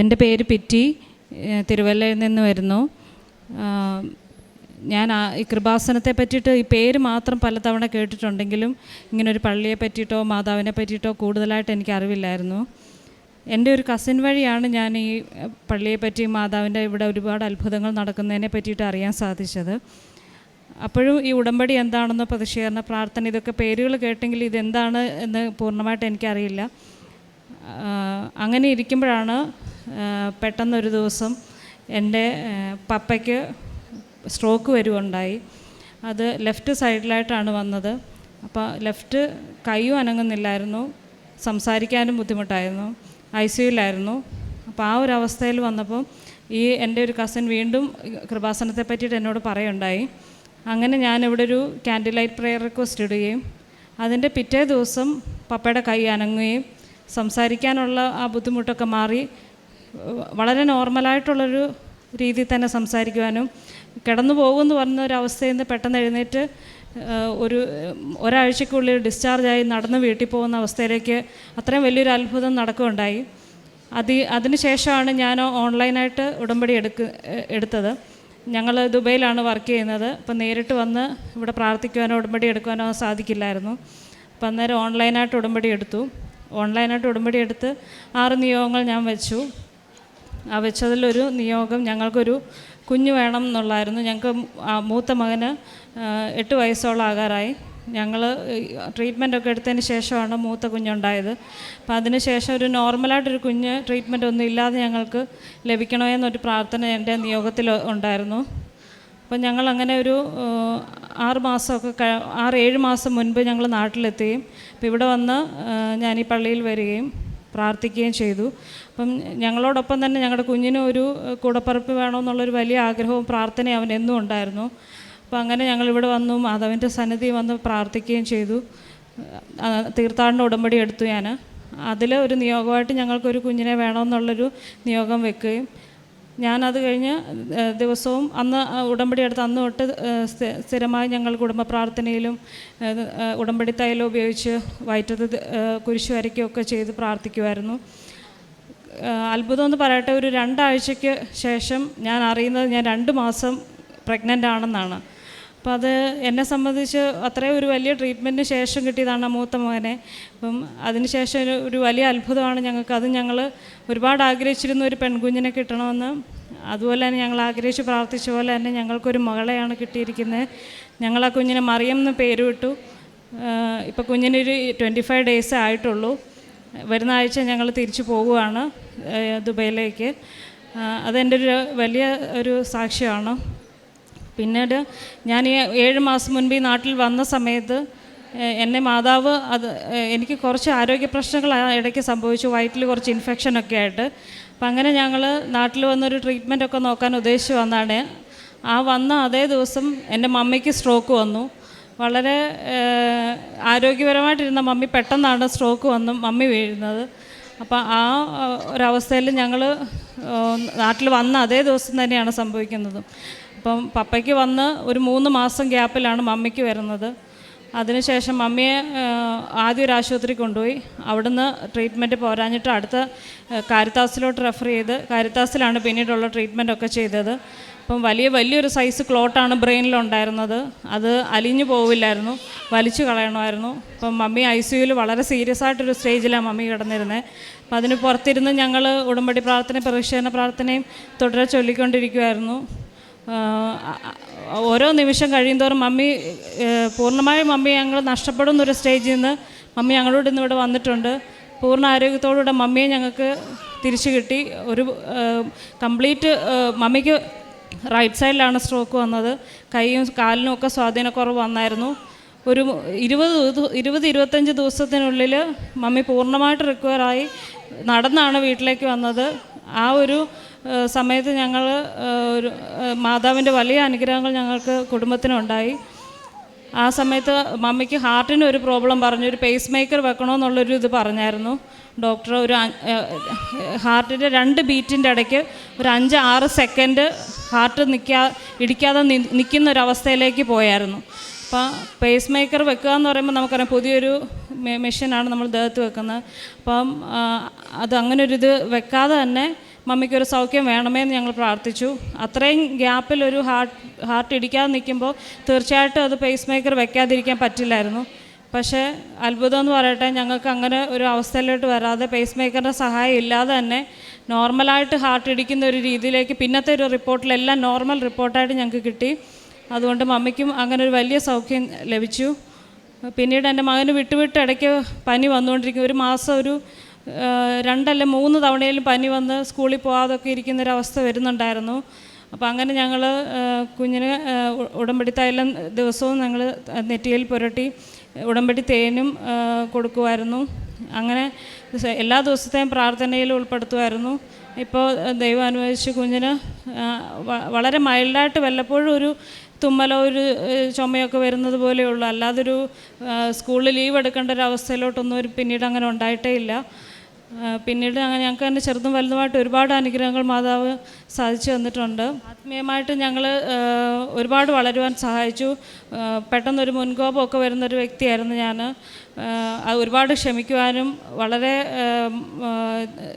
എന്റെ പേര് പിറ്റി തിരുവല്ലയിൽ നിന്ന് വരുന്നു. ഞാൻ ഈ കൃപാസനത്തെ പറ്റിയിട്ട് ഈ പേര് മാത്രം പലതവണ കേട്ടിട്ടുണ്ടെങ്കിലും ഇങ്ങനൊരു പള്ളിയെ പറ്റിയിട്ടോ മാതാവിനെ പറ്റിയിട്ടോ കൂടുതലായിട്ട് എനിക്ക് അറിവില്ലായിരുന്നു. എന്റെ ഒരു കസിൻ വഴിയാണ് ഞാൻ ഈ പള്ളിയെ പറ്റി മാതാവിന്റെ ഇവിടെ ഒരുപാട് അത്ഭുതങ്ങൾ നടക്കുന്നതിനെ പറ്റിയിട്ട് അറിയാൻ സാധിച്ചത്. അപ്പോഴും ഈ ഉടമ്പടി എന്താണെന്ന് പ്രതിഷേധന പ്രാർത്ഥന ഇതൊക്കെ പേരുകൾ കേട്ടെങ്കിൽ ഇതെന്താണ് എന്ന് പൂർണമായിട്ട് എനിക്കറിയില്ല. അങ്ങനെ ഇരിക്കുമ്പോഴാണ് പെട്ടെന്നൊരു ദിവസം എന്റെ പപ്പയ്ക്ക് സ്ട്രോക്ക് വരുവുണ്ടായി. അത് ലെഫ്റ്റ് സൈഡിലായിട്ടാണ് വന്നത്. അപ്പോൾ ലെഫ്റ്റ് കൈയും അനങ്ങുന്നില്ലായിരുന്നു. സംസാരിക്കാനും ബുദ്ധിമുട്ടായിരുന്നു. ഐ സിയുലായിരുന്നു അപ്പോൾ ആ ഒരു അവസ്ഥയിൽ വന്നപ്പോൾ ഈ എന്റെ ഒരു കസിൻ വീണ്ടും കൃപാസനത്തെ പറ്റിയിട്ട് എന്നോട് പറയുണ്ടായി. അങ്ങനെ ഞാനിവിടെ ഒരു ക്യാൻഡിൽ ലൈറ്റ് പ്രെയർ റിക്വസ്റ്റ് ഇടുകയും അതിന്റെ പിറ്റേ ദിവസം പപ്പയുടെ കൈ അനങ്ങുകയും സംസാരിക്കാനുള്ള ആ ബുദ്ധിമുട്ടൊക്കെ മാറി വളരെ നോർമലായിട്ടുള്ളൊരു രീതിയിൽ തന്നെ സംസാരിക്കുവാനും കിടന്നു പോകുമെന്ന് പറഞ്ഞ ഒരു അവസ്ഥയിൽ നിന്ന് പെട്ടെന്ന് എഴുന്നേറ്റ് ഒരു ഒരാഴ്ചക്കുള്ളിൽ ഡിസ്ചാർജായി നടന്ന് വീട്ടിൽ പോകുന്ന അവസ്ഥയിലേക്ക് അത്രയും വലിയൊരു അത്ഭുതം നടക്കുകയുണ്ടായി. അതി അതിനുശേഷമാണ് ഞാൻ ഓൺലൈനായിട്ട് ഉടമ്പടി എടുക്ക എടുത്തത്. ഞങ്ങൾ ദുബൈയിലാണ് വർക്ക് ചെയ്യുന്നത്. അപ്പം നേരിട്ട് വന്ന് ഇവിടെ പ്രാർത്ഥിക്കുവാനോ ഉടമ്പടി എടുക്കുവാനോ സാധിക്കില്ലായിരുന്നു. അപ്പം അന്നേരം ഓൺലൈനായിട്ട് ഉടമ്പടി എടുത്തു. ഓൺലൈനായിട്ട് ഉടമ്പടി എടുത്ത് ആറ് നിയോഗങ്ങൾ ഞാൻ വെച്ചു. ആ വെച്ചതിലൊരു നിയോഗം ഞങ്ങൾക്കൊരു കുഞ്ഞ് വേണം എന്നുള്ളായിരുന്നു ഞങ്ങൾക്ക് മൂത്ത മകന് എട്ട് വയസ്സോളം ആകാറായി. ഞങ്ങൾ ട്രീറ്റ്മെന്റ് ഒക്കെ എടുത്തതിന് ശേഷമാണ് മൂത്ത കുഞ്ഞുണ്ടായത്. അപ്പം അതിന് ശേഷം ഒരു നോർമലായിട്ടൊരു കുഞ്ഞ് ട്രീറ്റ്മെന്റ് ഒന്നും ഇല്ലാതെ ഞങ്ങൾക്ക് ലഭിക്കണോ എന്നൊരു പ്രാർത്ഥന എന്റെ നിയോഗത്തിൽ ഉണ്ടായിരുന്നു. അപ്പം ഞങ്ങൾ അങ്ങനെ ഒരു ആറ് മാസമൊക്കെ ആറ് ഏഴ് മാസം മുൻപ് ഞങ്ങൾ നാട്ടിലെത്തുകയും അപ്പോൾ ഇവിടെ വന്ന് ഞാൻ ഈ പള്ളിയിൽ വരികയും പ്രാർത്ഥിക്കുകയും ചെയ്തു. അപ്പം ഞങ്ങളോടൊപ്പം തന്നെ ഞങ്ങളുടെ കുഞ്ഞിന് ഒരു കൂടപ്പറപ്പ് വേണമെന്നുള്ളൊരു വലിയ ആഗ്രഹവും പ്രാർത്ഥനയും അവൻ എന്നും ഉണ്ടായിരുന്നു. അപ്പം അങ്ങനെ ഞങ്ങളിവിടെ വന്നു മാധവന്റെ സന്നിധി വന്ന് പ്രാർത്ഥിക്കുകയും ചെയ്തു. തീർത്ഥാടന ഉടമ്പടി എടുത്തു ഞാൻ അതിൽ ഒരു നിയോഗമായിട്ട് ഞങ്ങൾക്കൊരു കുഞ്ഞിനെ വേണമെന്നുള്ളൊരു നിയോഗം വെക്കുകയും ഞാനത് കഴിഞ്ഞ് ദിവസവും അന്ന് ഉടമ്പടി എടുത്ത് അന്ന് തൊട്ട് സ്ഥിരമായി ഞങ്ങൾ കുടുംബ പ്രാർത്ഥനയിലും ഉടമ്പടി തൈലം ഉപയോഗിച്ച് വയറ്റത്ത് കുരിശ് വരയ്ക്കുകയൊക്കെ ചെയ്ത് പ്രാർത്ഥിക്കുമായിരുന്നു അത്ഭുതമെന്ന് പറയട്ടെ ഒരു രണ്ടാഴ്ചയ്ക്ക് ശേഷം ഞാൻ അറിയുന്നത് ഞാൻ രണ്ട് മാസം പ്രഗ്നന്റ് ആണെന്നാണ്. അപ്പോൾ അത് എന്നെ സംബന്ധിച്ച് അത്രയും ഒരു വലിയ ട്രീറ്റ്മെന്റിന് ശേഷം കിട്ടിയതാണ് മൂത്ത മകനെ അപ്പം അതിനുശേഷം ഒരു ഒരു വലിയ അത്ഭുതമാണ് ഞങ്ങൾക്ക്. അത് ഞങ്ങൾ ഒരുപാട് ആഗ്രഹിച്ചിരുന്ന ഒരു പെൺകുഞ്ഞിനെ കിട്ടണമെന്ന്. അതുപോലെ തന്നെ ഞങ്ങൾ ആഗ്രഹിച്ച് പ്രാർത്ഥിച്ച പോലെ തന്നെ ഞങ്ങൾക്കൊരു മകളെയാണ് കിട്ടിയിരിക്കുന്നത്. ഞങ്ങൾ ആ കുഞ്ഞിനെ മറിയം എന്ന് പേര് വിട്ടു ഇപ്പോൾ കുഞ്ഞിനൊരു ട്വന്റി ഫൈവ് ഡേയ്സ് ആയിട്ടുള്ളൂ. വരുന്ന ആഴ്ച ഞങ്ങൾ തിരിച്ചു പോവുകയാണ് ദുബൈയിലേക്ക്. അതെന്റെ ഒരു വലിയ ഒരു സാക്ഷ്യമാണ് പിന്നീട് ഞാൻ ഈ ഏഴ് മാസം മുൻപ് ഈ നാട്ടിൽ വന്ന സമയത്ത് എന്നെ മാതാവ് അത് എനിക്ക് കുറച്ച് ആരോഗ്യ പ്രശ്നങ്ങൾ ഇടയ്ക്ക് സംഭവിച്ചു വയറ്റിൽ കുറച്ച് ഇൻഫെക്ഷനൊക്കെ ആയിട്ട്. അപ്പം അങ്ങനെ ഞങ്ങൾ നാട്ടിൽ വന്നൊരു ട്രീറ്റ്മെന്റ് ഒക്കെ നോക്കാൻ ഉദ്ദേശിച്ച് വന്നാണ്. ആ വന്ന അതേ ദിവസം എന്റെ മമ്മിക്ക് സ്ട്രോക്ക് വന്നു. വളരെ ആരോഗ്യപരമായിട്ടിരുന്ന മമ്മി പെട്ടെന്നാണ് സ്ട്രോക്ക് വന്ന് മമ്മി വീഴുന്നത്. അപ്പോൾ ആ ഒരവസ്ഥയിൽ ഞങ്ങൾ നാട്ടിൽ വന്ന അതേ ദിവസം തന്നെയാണ് സംഭവിക്കുന്നത്. അപ്പം പപ്പയ്ക്ക് വന്ന് ഒരു മൂന്ന് മാസം ഗ്യാപ്പിലാണ് മമ്മിക്ക് വരുന്നത്. അതിനുശേഷം മമ്മിയെ ആദ്യം ഒരു ആശുപത്രി കൊണ്ടുപോയി. അവിടുന്ന് ട്രീറ്റ്മെന്റ് പോരാഞ്ഞിട്ട് അടുത്ത കാരിത്താസിലോട്ട് റെഫർ ചെയ്ത് കാരിത്താസിലാണ് പിന്നീടുള്ള ട്രീറ്റ്മെന്റ് ഒക്കെ ചെയ്തത്. അപ്പം വലിയ വലിയൊരു സൈസ് ക്ലോട്ടാണ് ബ്രെയിനിലുണ്ടായിരുന്നത് അത് അലിഞ്ഞു പോവില്ലായിരുന്നു. വലിച്ചു കളയണമായിരുന്നു. അപ്പം മമ്മി ഐ സിയുയിൽ വളരെ സീരിയസ് ആയിട്ടൊരു സ്റ്റേജിലാണ് മമ്മി കിടന്നിരുന്നത് അപ്പം അതിന് പുറത്തിരുന്ന് ഞങ്ങൾ ഉടമ്പടി പ്രാർത്ഥന പ്രവേശന പ്രാർത്ഥനയും തുടരെ ചൊല്ലിക്കൊണ്ടിരിക്കുമായിരുന്നു ഓരോ നിമിഷം കഴിയുന്തോറും മമ്മി പൂർണമായും മമ്മി ഞങ്ങൾ നഷ്ടപ്പെടുന്ന ഒരു സ്റ്റേജിൽ നിന്ന് മമ്മി ഞങ്ങളോട് ഇന്ന് ഇവിടെ വന്നിട്ടുണ്ട്. പൂർണ ആരോഗ്യത്തോടുകൂടെ മമ്മിയെ ഞങ്ങൾക്ക് തിരിച്ചു കിട്ടി. ഒരു കംപ്ലീറ്റ് മമ്മിക്ക് റൈറ്റ് സൈഡിലാണ് സ്ട്രോക്ക് വന്നത്. കൈയും കാലിനും ഒക്കെ സ്വാധീനക്കുറവ് വന്നായിരുന്നു. ഒരു ഇരുപത് ഇരുപത് ഇരുപത്തഞ്ച് ദിവസത്തിനുള്ളിൽ മമ്മി പൂർണമായിട്ട് റിക്കവറായി നടന്നാണ് വീട്ടിലേക്ക് വന്നത്. ആ ഒരു സമയത്ത് ഞങ്ങൾ ഒരു മാതാവിന്റെ വലിയ അനുഗ്രഹങ്ങൾ ഞങ്ങൾക്ക് കുടുംബത്തിനുണ്ടായി. ആ സമയത്ത് മമ്മിക്ക് ഹാർട്ടിന് ഒരു പ്രോബ്ലം പറഞ്ഞു ഒരു പേസ് മേക്കർ വെക്കണമെന്നുള്ളൊരു ഇത് പറഞ്ഞായിരുന്നു. ഡോക്ടർ ഒരു ഹാർട്ടിന്റെ രണ്ട് ബീറ്റിന്റെ ഇടയ്ക്ക് ഒരു അഞ്ച് ആറ് സെക്കൻഡ് ഹാർട്ട് നിൽക്കാ ഇടിക്കാതെ നിൽക്കുന്ന ഒരു അവസ്ഥയിലേക്ക് പോയായിരുന്നു. അപ്പോൾ പേസ് മേക്കർ വെക്കുക എന്ന് പറയുമ്പോൾ നമുക്കറിയാം പുതിയൊരു മെഷീനാണ് നമ്മൾ ദേഹത്ത് വെക്കുന്നത്. അപ്പം അത് അങ്ങനെ ഒരു ഇത് വെക്കാതെ തന്നെ മമ്മിക്കൊരു സൗഖ്യം വേണമേ എന്ന് ഞങ്ങൾ പ്രാർത്ഥിച്ചു. അത്രയും ഗ്യാപ്പിൽ ഒരു ഹാർട്ട് ഹാർട്ട് ഇടിക്കാതെ നിൽക്കുമ്പോൾ തീർച്ചയായിട്ടും അത് പേസ് മേക്കർ വെക്കാതിരിക്കാൻ പറ്റില്ലായിരുന്നു. പക്ഷേ അത്ഭുതം എന്ന് പറയട്ടെ ഞങ്ങൾക്ക് അങ്ങനെ ഒരു അവസ്ഥയിലോട്ട് വരാതെ പേസ് മേക്കറിന്റെ സഹായം ഇല്ലാതെ തന്നെ നോർമലായിട്ട് ഹാർട്ട് ഇടിക്കുന്ന ഒരു രീതിയിലേക്ക് പിന്നത്തെ ഒരു റിപ്പോർട്ടിലെല്ലാം നോർമൽ റിപ്പോർട്ടായിട്ട് ഞങ്ങൾക്ക് കിട്ടി. അതുകൊണ്ട് മമ്മിക്കും അങ്ങനെ ഒരു വലിയ സൗഖ്യം ലഭിച്ചു. പിന്നീട് എന്റെ മകന് വിട്ടുവിട്ട് ഇടയ്ക്ക് പനി വന്നുകൊണ്ടിരിക്കും ഒരു മാസം ഒരു രണ്ടല്ല മൂന്ന് തവണയിലും പനി വന്ന് സ്കൂളിൽ പോകാതൊക്കെ ഇരിക്കുന്നൊരവസ്ഥ വരുന്നുണ്ടായിരുന്നു. അപ്പോൾ അങ്ങനെ ഞങ്ങൾ കുഞ്ഞിന് ഉടമ്പടി ദിവസവും ഞങ്ങൾ നെറ്റിയിൽ പുരട്ടി ഉടമ്പടി തേനും കൊടുക്കുമായിരുന്നു അങ്ങനെ എല്ലാ ദിവസത്തെയും പ്രാർത്ഥനയിൽ ഉൾപ്പെടുത്തുമായിരുന്നു ഇപ്പോൾ ദൈവം അനുവദിച്ച് കുഞ്ഞിന് വളരെ മൈൽഡായിട്ട് വല്ലപ്പോഴും ഒരു തുമ്മലോ ഒരു ചുമയൊക്കെ വരുന്നത് പോലെയുള്ളൂ അല്ലാതൊരു സ്കൂളിൽ ലീവ് എടുക്കേണ്ട ഒരു അവസ്ഥയിലോട്ടൊന്നും ഒരു പിന്നീട് അങ്ങനെ ഉണ്ടായിട്ടേ ഇല്ല. പിന്നീട് അങ്ങനെ ഞങ്ങൾക്ക് തന്നെ ചെറുതും വലുതുമായിട്ട് ഒരുപാട് അനുഗ്രഹങ്ങൾ മാതാവ് സാധിച്ചു തന്നിട്ടുണ്ട്. ആത്മീയമായിട്ട് ഞങ്ങൾ ഒരുപാട് വളരുവാൻ സഹായിച്ചു. പെട്ടെന്നൊരു മുൻകോപമൊക്കെ വരുന്നൊരു വ്യക്തിയായിരുന്നു ഞാൻ. അത് ഒരുപാട് ക്ഷമിക്കുവാനും വളരെ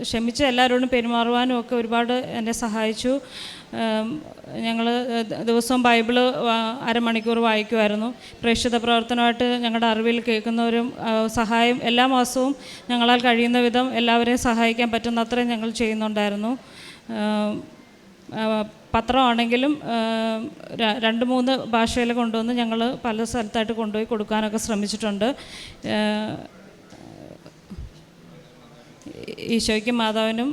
ക്ഷമിച്ച് എല്ലാവരോടും പെരുമാറുവാനും ഒക്കെ ഒരുപാട് എന്നെ സഹായിച്ചു. ഞങ്ങൾ ദിവസവും ബൈബിൾ അരമണിക്കൂർ വായിക്കുമായിരുന്നു പ്രേക്ഷിത പ്രവർത്തനമായിട്ട് ഞങ്ങളുടെ അറിവിൽ കേൾക്കുന്നവരും സഹായം എല്ലാ മാസവും ഞങ്ങളാൽ കഴിയുന്ന വിധം എല്ലാവരെയും സഹായിക്കാൻ പറ്റുന്ന അത്രയും ഞങ്ങൾ ചെയ്യുന്നുണ്ടായിരുന്നു. പത്രമാണെങ്കിലും രണ്ട് മൂന്ന് ഭാഷയിൽ കൊണ്ടുവന്ന് ഞങ്ങൾ പല സ്ഥലത്തായിട്ട് കൊണ്ടുപോയി കൊടുക്കാനൊക്കെ ശ്രമിച്ചിട്ടുണ്ട്. ഈശോയ്ക്കും മാതാവിനും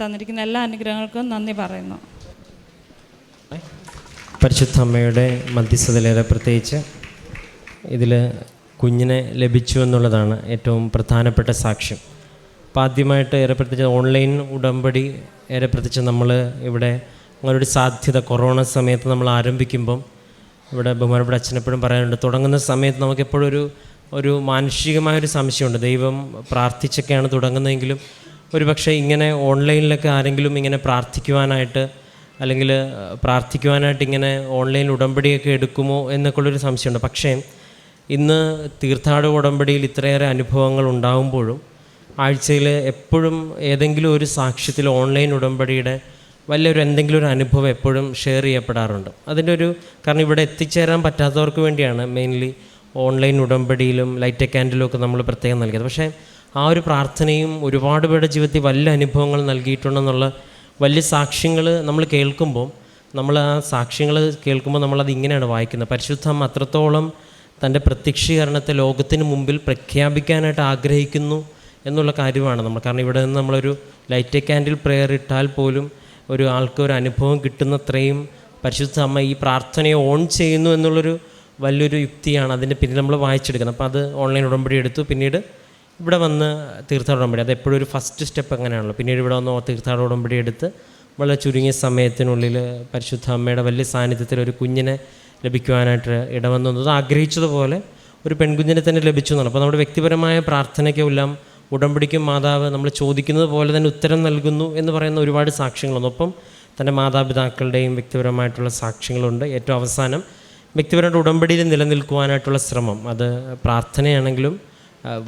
തന്നിരിക്കുന്ന എല്ലാ അനുഗ്രഹങ്ങൾക്കും നന്ദി പറയുന്നു. പരിശുദ്ധ അമ്മയുടെ മധ്യസ്ഥതയിലേറെ പ്രത്യേകിച്ച് ഇതിൽ കുഞ്ഞിനെ ലഭിച്ചു എന്നുള്ളതാണ് ഏറ്റവും പ്രധാനപ്പെട്ട സാക്ഷ്യം. അപ്പോൾ ആദ്യമായിട്ട് ഏറെ പ്രത്യേകിച്ച് ഓൺലൈൻ ഉടമ്പടി ഏറെ പ്രത്യേകിച്ച് നമ്മൾ ഇവിടെ അങ്ങനൊരു സാധ്യത കൊറോണ സമയത്ത് നമ്മൾ ആരംഭിക്കുമ്പം ഇവിടെ ബഹുമാനപ്പെട്ട അച്ഛനെപ്പോഴും പറയാനുണ്ട് തുടങ്ങുന്ന സമയത്ത് നമുക്കെപ്പോഴും ഒരു ഒരു മാനുഷികമായൊരു സംശയമുണ്ട്. ദൈവം പ്രാർത്ഥിച്ചൊക്കെയാണ് തുടങ്ങുന്നതെങ്കിലും ഒരു പക്ഷേ ഇങ്ങനെ ഓൺലൈനിലൊക്കെ ആരെങ്കിലും ഇങ്ങനെ പ്രാർത്ഥിക്കുവാനായിട്ട് അല്ലെങ്കിൽ പ്രാർത്ഥിക്കുവാനായിട്ട് ഇങ്ങനെ ഓൺലൈൻ ഉടമ്പടിയൊക്കെ എടുക്കുമോ എന്നൊക്കെ എന്നൊക്കെയുള്ളൊരു സംശയമുണ്ട്. പക്ഷേ ഇന്ന് തീർത്ഥാട ഉടമ്പടിയിൽ ഇത്രയേറെ അനുഭവങ്ങൾ ഉണ്ടാകുമ്പോഴും ആഴ്ചയിൽ എപ്പോഴും ഏതെങ്കിലും ഒരു സാക്ഷ്യത്തിൽ ഓൺലൈൻ ഉടമ്പടിയുടെ വലിയൊരു എന്തെങ്കിലും ഒരു അനുഭവം എപ്പോഴും ഷെയർ ചെയ്യപ്പെടാറുണ്ട്. അതിന്റെ ഒരു കാരണം ഇവിടെ എത്തിച്ചേരാൻ പറ്റാത്തവർക്ക് വേണ്ടിയാണ് മെയിൻലി ഓൺലൈൻ ഉടമ്പടിയിലും ലൈറ്റ് ക്യാൻഡിലും ഒക്കെ നമ്മൾ പ്രത്യേകം നൽകിയത്. പക്ഷേ ആ ഒരു പ്രാർത്ഥനയും ഒരുപാട് പേരുടെ ജീവിതത്തിൽ വലിയ അനുഭവങ്ങൾ നൽകിയിട്ടുണ്ടെന്നുള്ള വലിയ സാക്ഷ്യങ്ങൾ നമ്മൾ കേൾക്കുമ്പോൾ നമ്മൾ ആ സാക്ഷ്യങ്ങൾ കേൾക്കുമ്പോൾ നമ്മളത് ഇങ്ങനെയാണ് വായിക്കുന്നത്. പരിശുദ്ധം അത്രത്തോളം തന്റെ പ്രത്യക്ഷീകരണത്തെ ലോകത്തിന് മുമ്പിൽ പ്രഖ്യാപിക്കാനായിട്ട് ആഗ്രഹിക്കുന്നു എന്നുള്ള കാര്യമാണ് നമ്മൾ. കാരണം ഇവിടെ നിന്ന് നമ്മളൊരു ലൈറ്റ് ക്യാൻഡിൽ പ്രെയർ ഇട്ടാൽ പോലും ഒരു ആൾക്ക് ഒരു അനുഭവം കിട്ടുന്നത്രയും പരിശുദ്ധ അമ്മ ഈ പ്രാർത്ഥനയെ ഓൺ ചെയ്യുന്നു എന്നുള്ളൊരു വലിയൊരു യുക്തിയാണ് അതിന്റെ പിന്നിൽ നമ്മൾ വായിച്ചെടുക്കുന്നത്. അപ്പോൾ അത് ഓൺലൈൻ ഉടമ്പടി എടുത്തു. പിന്നീട് ഇവിടെ വന്ന് തീർത്ഥാടന ഉടമ്പടി. അത് എപ്പോഴും ഒരു ഫസ്റ്റ് സ്റ്റെപ്പ് അങ്ങനെയാണല്ലോ. പിന്നീട് ഇവിടെ വന്ന് തീർത്ഥാടന ഉടമ്പടി എടുത്ത് വളരെ ചുരുങ്ങിയ സമയത്തിനുള്ളിൽ പരിശുദ്ധ അമ്മയുടെ വലിയ സാന്നിധ്യത്തിൽ ഒരു കുഞ്ഞിനെ ലഭിക്കുവാനായിട്ട് ഇടവന്നത് ആഗ്രഹിച്ചതുപോലെ ഒരു പെൺകുഞ്ഞിനെ തന്നെ ലഭിച്ചു എന്നാണ്. അപ്പോൾ നമ്മുടെ വ്യക്തിപരമായ പ്രാർത്ഥനയ്ക്കെല്ലാം ഉടമ്പടിക്കും മാതാവ് നമ്മൾ ചോദിക്കുന്നത് പോലെ തന്നെ ഉത്തരം നൽകുന്നു എന്ന് പറയുന്ന ഒരുപാട് സാക്ഷ്യങ്ങളുണ്ട്. ഒപ്പം തന്റെ മാതാപിതാക്കളുടെയും വ്യക്തിപരമായിട്ടുള്ള സാക്ഷ്യങ്ങളുണ്ട്. ഏറ്റവും അവസാനം വ്യക്തിപരമായിട്ട് ഉടമ്പടിയിൽ നിലനിൽക്കുവാനായിട്ടുള്ള ശ്രമം. അത് പ്രാർത്ഥനയാണെങ്കിലും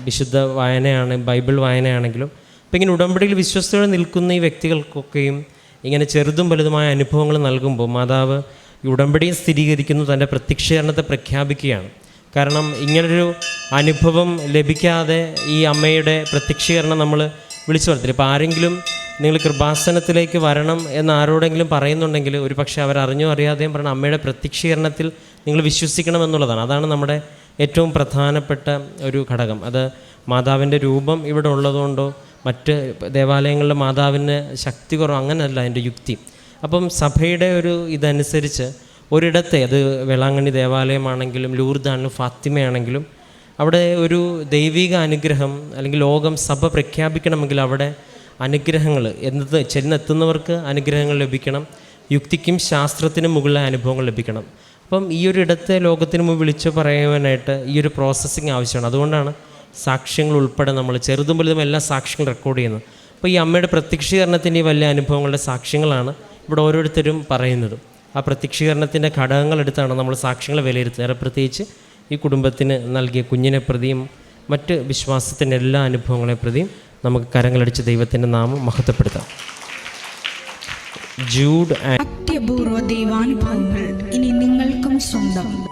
വിശുദ്ധ വായനയാണ് ബൈബിൾ വായനയാണെങ്കിലും. അപ്പോൾ ഇങ്ങനെ ഉടമ്പടിയിൽ വിശ്വസ്തയോടെ നിൽക്കുന്ന ഈ വ്യക്തികൾക്കൊക്കെയും ഇങ്ങനെ ചെറുതും വലുതുമായ അനുഭവങ്ങൾ നൽകുമ്പോൾ മാതാവ് ഈ ഉടമ്പടിയെ സ്ഥിരീകരിക്കുന്നു തന്റെ പ്രത്യക്ഷീകരണത്തെ പ്രഖ്യാപിക്കുകയാണ്. കാരണം ഇങ്ങനൊരു അനുഭവം ലഭിക്കാതെ ഈ അമ്മയുടെ പ്രത്യക്ഷീകരണം നമ്മൾ വിളിച്ചു വരത്തില്ല. ഇപ്പോൾ ആരെങ്കിലും നിങ്ങൾ കൃപാസനത്തിലേക്ക് വരണം എന്ന് ആരോടെങ്കിലും പറയുന്നുണ്ടെങ്കിൽ ഒരു പക്ഷേ അവരറിഞ്ഞോ അറിയാതെയും പറഞ്ഞ അമ്മയുടെ പ്രത്യക്ഷീകരണത്തിൽ നിങ്ങൾ വിശ്വസിക്കണം എന്നുള്ളതാണ്. അതാണ് നമ്മുടെ ഏറ്റവും പ്രധാനപ്പെട്ട ഒരു ഘടകം. അത് മാതാവിന്റെ രൂപം ഇവിടെ ഉള്ളതുകൊണ്ടോ മറ്റ് ദേവാലയങ്ങളിലെ മാതാവിന് ശക്തി കുറവ് അങ്ങനെയല്ല അതിന്റെ യുക്തി. അപ്പം സഭയുടെ ഒരു ഇതനുസരിച്ച് ഒരിടത്തെ അത് വേളാങ്കണ്ണി ദേവാലയമാണെങ്കിലും ലൂർദാണെങ്കിലും ഫാത്തിമയാണെങ്കിലും അവിടെ ഒരു ദൈവിക അനുഗ്രഹം അല്ലെങ്കിൽ ലോകം സഭ പ്രഖ്യാപിക്കണമെങ്കിൽ അവിടെ അനുഗ്രഹങ്ങൾ എന്നത് ചെന്നെത്തുന്നവർക്ക് അനുഗ്രഹങ്ങൾ ലഭിക്കണം. യുക്തിക്കും ശാസ്ത്രത്തിനും മുകളിലെ അനുഭവങ്ങൾ ലഭിക്കണം. അപ്പം ഈ ഒരു ഇടത്തെ ലോകത്തിന് മുമ്പ് വിളിച്ചു പറയുവാനായിട്ട് ഈ ഒരു പ്രോസസ്സിങ് ആവശ്യമാണ്. അതുകൊണ്ടാണ് സാക്ഷ്യങ്ങൾ ഉൾപ്പെടെ നമ്മൾ ചെറുതും വലുതും എല്ലാ സാക്ഷ്യങ്ങളും റെക്കോർഡ് ചെയ്യുന്നത്. അപ്പോൾ ഈ അമ്മയുടെ പ്രത്യക്ഷീകരണത്തിന്റെ വലിയ അനുഭവങ്ങളുടെ സാക്ഷ്യങ്ങളാണ് ഇവിടെ ഓരോരുത്തരും പറയുന്നത്. ആ പ്രത്യക്ഷീകരണത്തിന്റെ ഘടകങ്ങളെടുത്താണ് നമ്മൾ സാക്ഷ്യങ്ങൾ വിലയിരുത്തുന്നത്. പ്രത്യേകിച്ച് ഈ കുടുംബത്തിന് നൽകിയ കുഞ്ഞിനെ പ്രതിയും മറ്റ് വിശ്വാസത്തിന്റെ എല്ലാ അനുഭവങ്ങളെ പ്രതിയും നമുക്ക് കരങ്ങളടിച്ച് ദൈവത്തിന്റെ നാമം മഹത്വപ്പെടുത്താം. ജൂഡ് അത്യപൂർവ ദൈവാനുഭവങ്ങൾ ഇനി നിങ്ങൾക്കും സ്വന്തം.